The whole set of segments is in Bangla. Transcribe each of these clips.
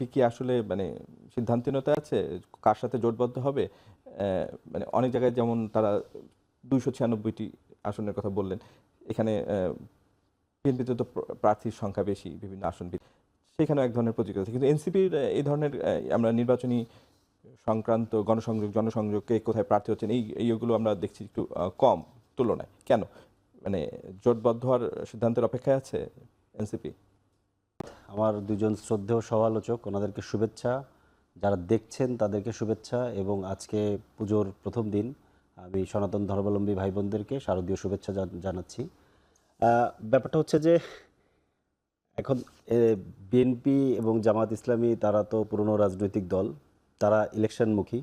এনসিপি কি আসলে মানে সিদ্ধান্তীনতা আছে? কার সাথে জোটবদ্ধ হবে? মানে অনেক জায়গায় যেমন তারা দুইশো ছিয়ানব্বইটি আসনের কথা বললেন। এখানে বিএনপিতে তো প্রার্থীর সংখ্যা বেশি বিভিন্ন আসন সেখানেও এক ধরনের প্রতিক্রিয়া আছে। কিন্তু এনসিপির এই ধরনের আমরা নির্বাচনী সংক্রান্ত গণসংযোগ, জনসংযোগকে কোথায় প্রার্থী হচ্ছেন, এই, এইগুলো আমরা দেখছি একটু কম তুলনায়। কেন? মানে জোটবদ্ধ হওয়ার সিদ্ধান্তের অপেক্ষায় আছে এনসিপি? আমার দুজন শ্রদ্ধেয় সমালোচক, ওনাদেরকে শুভেচ্ছা। যারা দেখছেন, তাদেরকে শুভেচ্ছা এবং আজকে পুজোর প্রথম দিন আমি সনাতন ধর্মাবলম্বী ভাই বোনদেরকে শারদীয় শুভেচ্ছা জান- জানাচ্ছি। ব্যাপারটা হচ্ছে যে, এখন বিএনপি এবং জামাত ইসলামী, তারা তো পুরনো রাজনৈতিক দল, তারা ইলেকশনমুখী।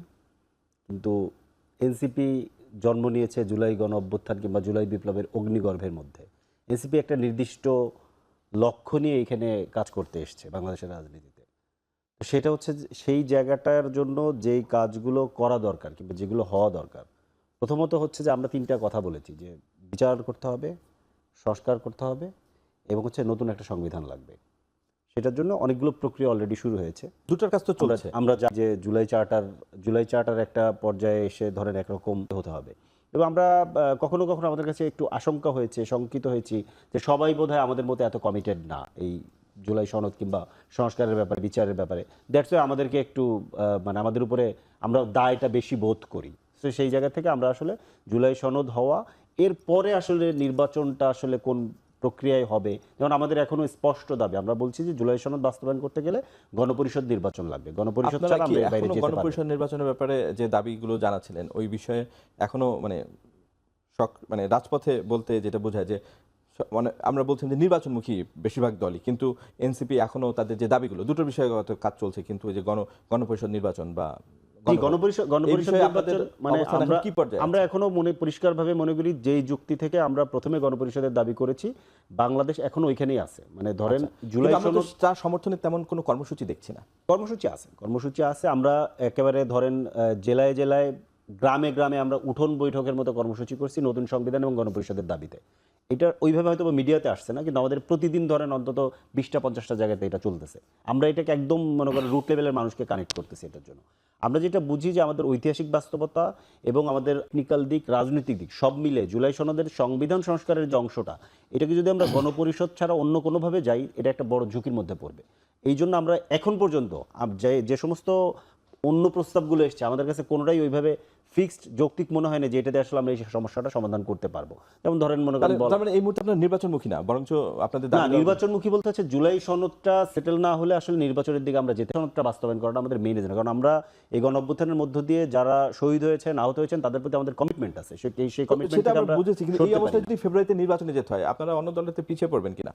কিন্তু এনসিপি জন্ম নিয়েছে জুলাই গণ অভ্যুত্থান কিংবা জুলাই বিপ্লবের অগ্নিগর্ভের মধ্যে। এনসিপি একটা নির্দিষ্ট লক্ষ্য নিয়ে এখানে কাজ করতে এসছে বাংলাদেশের রাজনীতিতে। তো সেটা হচ্ছে সেই জায়গাটার জন্য যেই কাজগুলো করা দরকার কিংবা যেগুলো হওয়া দরকার প্রথমত হচ্ছে যে আমরা তিনটা কথা বলেছি যে বিচার করতে হবে সংস্কার করতে হবে এবং হচ্ছে নতুন একটা সংবিধান লাগবে। সেটার জন্য অনেকগুলো প্রক্রিয়া অলরেডি শুরু হয়েছে। দুটোর কাজ তো চলছে। আমরা যে জুলাই চার্টার জুলাই চার্টার একটা পর্যায়ে এসে ধরেন একরকম হতে হবে। এবং আমরা কখনো কখনো আমাদের কাছে একটু আশঙ্কা হয়েছে, শঙ্কিত হয়েছি যে সবাই বোধহয় আমাদের মতো এত কমিটেড না এই জুলাই সনদ কিংবা সংস্কারের ব্যাপারে, বিচারের ব্যাপারে। দ্যাটস আমাদেরকে একটু মানে আমাদের উপরে আমরা দায়টা বেশি বোধ করি। তো সেই জায়গা থেকে আমরা আসলে জুলাই সনদ হওয়া, এরপরে আসলে নির্বাচনটা আসলে কোন প্রক্রিয়ায় হবে। যেমন আমাদের এখনও স্পষ্ট দাবি আমরা বলছি যে জুলাই সনদ বাস্তবায়ন করতে গেলে গণপরিষদ নির্বাচন লাগবে। গণপরিষদ ছাড়া আমরা বাইরে যেতে গণপরিষদ নির্বাচনের ব্যাপারে যে দাবিগুলো জানাছিলেন ওই বিষয়ে এখনও মানে মানে রাজপথে বলতে যেটা বোঝায় যে মানে আমরা বলছিলাম যে নির্বাচনমুখী বেশিরভাগ দলই কিন্তু এনসিপি এখনও তাদের যে দাবিগুলো দুটো বিষয়গত কাজ চলছে কিন্তু ওই যে গণ গণপরিষদ নির্বাচন বা মানে আমরা এখনও মনে পরিষ্কারভাবে মনে করি যেই যুক্তি থেকে আমরা প্রথমে গণপরিষদের দাবি করেছি বাংলাদেশ এখনও ওইখানেই আছে। মানে ধরেন জুলাই কিন্তু আমরা তো সনদ তার সমর্থনে তেমন কোনো কর্মসূচি দেখছি না। কর্মসূচি আছে কর্মসূচি আছে। আমরা একেবারে ধরেন জেলায় জেলায় গ্রামে গ্রামে আমরা উঠোন বৈঠকের মতো কর্মসূচি করছি নতুন সংবিধান এবং গণপরিষদের দাবিতে। এটা ওইভাবে হয়তো মিডিয়াতে আসছে না কিন্তু আমাদের প্রতিদিন ধরেন অন্তত বিশটা পঞ্চাশটা জায়গাতে এটা চলতেছে। আমরা এটাকে একদম মনে করেন রুট লেভেলের মানুষকে কানেক্ট করতেছি এটার জন্য। আমরা যেটা বুঝি যে আমাদের ঐতিহাসিক বাস্তবতা এবং আমাদের টেকনিক্যাল দিক, রাজনৈতিক দিক, সব মিলে জুলাই সনদের সংবিধান সংস্কারের যে অংশটা, এটাকে যদি আমরা গণপরিষদ ছাড়া অন্য কোনোভাবে যাই, এটা একটা বড় ঝুঁকির মধ্যে পড়বে। এই জন্য আমরা এখন পর্যন্ত যে সমস্ত অন্য প্রস্তাবগুলো এসছে, আমাদের কাছে কোনোটাই ওইভাবে ফিক্সড যৌক্তিক মনে হয় না যে এটাতে আসলে আমরা এই সমস্যাটা সমাধান করতে পারব। যেমন ধরেন মনে করেন তার মানে এই মুহূর্তে আপনার নির্বাচনমুখী না বরঞ্চ আপনাদের না নির্বাচনমুখী বলতে হচ্ছে জুলাই সনদটা সেটেল না হলে আসলে নির্বাচনের দিকে আমরা যেতে সনদটা বাস্তবায়ন করাটা আমাদের মেইন এজেন্ডা কারণ আমরা এই গণ অভ্যুত্থানের মধ্য দিয়ে যারা শহীদ হয়েছেন আহত হয়েছেন তাদের প্রতি আমাদের কমিটমেন্ট আছে। সে- এই সেই কমিটমেন্ট আমরা বুঝেছি কিন্তু এই অবস্থায় যদি ফেব্রুয়ারিতে নির্বাচনে যেতে হয় আপনারা অন্য দলেতে পিছিয়ে পড়বেন কিনা?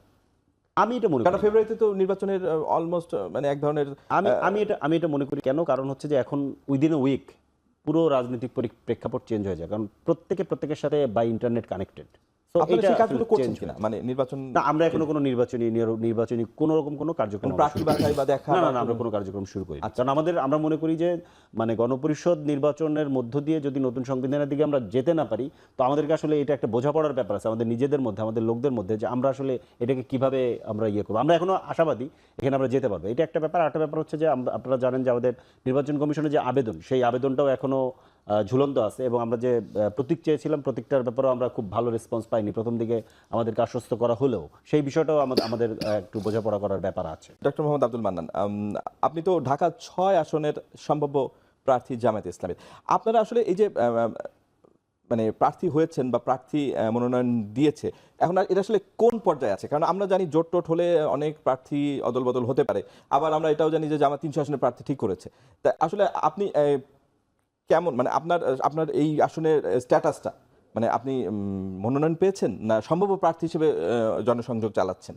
আমি এটা মনে করি ফেব্রুয়ারিতে তো নির্বাচনের অলমোস্ট মানে এক ধরনের আমি আমি এটা আমি এটা মনে করি কেন? কারণ হচ্ছে যে এখন উইদিন এ উইক পুরো রাজনৈতিক পরিপ্রেক্ষাপট চেঞ্জ হয়ে যায়। কারণ প্রত্যেকে প্রত্যেকের সাথে বাই ইন্টারনেট কানেক্টেড আপনারা সেই কাজগুলো করছেন কিনা? মানে নির্বাচন না আমরা এখনও কোনো নির্বাচনী নির্বাচনী কোনো রকম কোনো কার্যক্রম প্রার্থী বাছাই বা দেখা না না না, আমরা কোনো- কোনো কার্যক্রম শুরু করি কারণ আমাদের আমরা মনে করি যে মানে গণপরিষদ নির্বাচনের মধ্য দিয়ে যদি নতুন সংবিধানের দিকে আমরা যেতে না পারি তো আমাদেরকে আসলে এটা একটা বোঝাপড়ার ব্যাপার আছে আমাদের নিজেদের মধ্যে আমাদের লোকদের মধ্যে যে আমরা আসলে এটাকে কীভাবে আমরা ইয়ে করব। আমরা এখনও আশাবাদী এখানে আমরা যেতে পারব। এটা একটা ব্যাপার। একটা ব্যাপার হচ্ছে যে আপনারা জানেন যে আমাদের নির্বাচন কমিশনের যে আবেদন সেই আবেদনটাও এখনও ঝুলন্ত আছে এবং আমরা যে প্রতীক চেয়েছিলাম, প্রতীকটার ব্যাপারেও আমরা খুব ভালো রেসপন্স পাইনি। প্রথম দিকে আমাদেরকে আশ্বস্ত করা হলেও সেই বিষয়টাও আমাদের একটু বোঝাপড়া করার ব্যাপার আছে। ডক্টর মোহাম্মদ আব্দুল মান্নান আপনি তো ঢাকা ছয় আসনের সম্ভাব্য প্রার্থী জামায়াত ইসলামের। আপনারা আসলে এই যে মানে প্রার্থী হয়েছেন বা প্রার্থী মনোনয়ন দিয়েছে, এখন এটা আসলে কোন পর্যায়ে আছে? কারণ আমরা জানি জোট টোট হলে অনেক প্রার্থী অদল বদল হতে পারে, আবার আমরা এটাও জানি যে জামাত তিনশো আসনের প্রার্থী ঠিক করেছে। তা আসলে আপনি কেমন? মানে আপনার আপনার এই আসনের স্ট্যাটাসটা মানে আপনি মনোনয়ন পেয়েছেন না সম্ভাব্য প্রার্থী হিসেবে জনসংযোগ চালাচ্ছেন?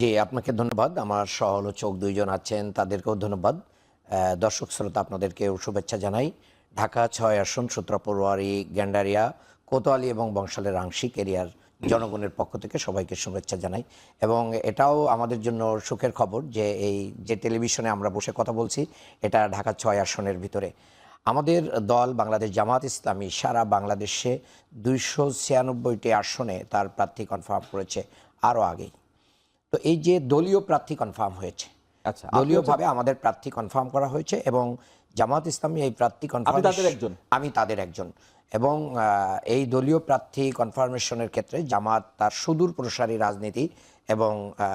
জি, আপনাকে ধন্যবাদ। আমার সহলোচক দুইজন আছেন, তাদেরকেও ধন্যবাদ। দর্শক শ্রোতা আপনাদেরকেও শুভেচ্ছা জানাই। ঢাকা ছয় আসন সূত্রাপড়ুয়ারি গ্যান্ডারিয়া, কোতোয়ালি এবং বংশালের আংশিক এরিয়ার জনগণের পক্ষ থেকে সবাইকে শুভেচ্ছা জানাই। এবং এটাও আমাদের জন্য সুখের খবর যে এই যে টেলিভিশনে আমরা বসে কথা বলছি, এটা ঢাকা ছয় আসনের ভিতরে। আমাদের দল বাংলাদেশ জামাত ইসলামী সারা বাংলাদেশে দুইশো ছিয়ানব্বইটি আসনে তার প্রার্থী কনফার্ম করেছে আরও আগেই তো এই যে দলীয় প্রার্থী কনফার্ম হয়েছে আচ্ছা, দলীয়ভাবে আমাদের প্রার্থী কনফার্ম করা হয়েছে এবং জামাত ইসলামী এই প্রার্থী কনফার্ম তাদের একজন? আমি তাদের একজন এবং এই দলীয় প্রার্থী কনফার্মেশনের ক্ষেত্রে জামাত তার সুদূর প্রসারী রাজনীতি এবং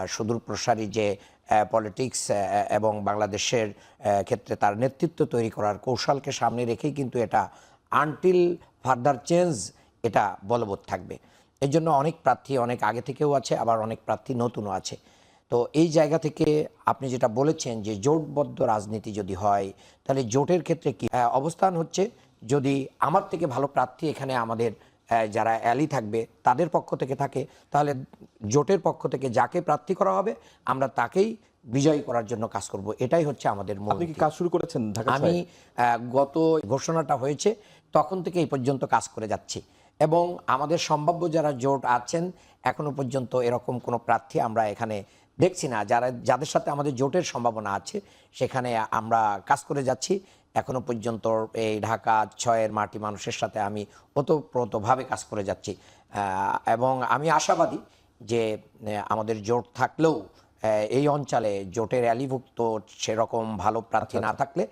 সুদূর প্রসারী যে পলিটিক্স এবং বাংলাদেশের ক্ষেত্রে তার নেতৃত্ব তৈরি করার কৌশলকে সামনে রেখেই কিন্তু এটা আনটিল ফার্দার চেঞ্জ এটা বলবৎ থাকবে। এর জন্য অনেক প্রার্থী অনেক আগে থেকেও আছে, আবার অনেক প্রার্থী নতুনও আছে। তো এই জায়গা থেকে আপনি যেটা বলেছেন যে জোটবদ্ধ রাজনীতি যদি হয়, তাহলে জোটের ক্ষেত্রে কি? অবস্থান হচ্ছে যদি আমার থেকে ভালো প্রার্থী এখানে আমাদের যারা অ্যালি থাকবে তাদের পক্ষ থেকে থাকে। তাহলে জোটের পক্ষ থেকে যাকে প্রার্থী করা হবে আমরা তাকেই বিজয়ী করার জন্য কাজ করব। এটাই হচ্ছে আমাদের মূল আপনি কি কাজ শুরু করেছেন আমি গত ঘোষণাটা হয়েছে তখন থেকে এই পর্যন্ত কাজ করে যাচ্ছি। এবং আমাদের সম্ভাব্য যারা জোট আছেন এখনও পর্যন্ত এরকম কোনো প্রার্থী আমরা এখানে দেখছি না। যারা যাদের সাথে আমাদের জোটের সম্ভাবনা আছে সেখানে আমরা কাজ করে যাচ্ছি। এখনও পর্যন্ত এই ঢাকা ছয়ের মাটি মানুষের সাথে আমি ওতপ্রোতভাবে কাজ করে যাচ্ছি। এবং আমি আশাবাদী যে আমাদের জোট থাকলেও এই অঞ্চলে জোটের অ্যালিভুক্ত সেরকম ভালো প্রার্থী না থাকলে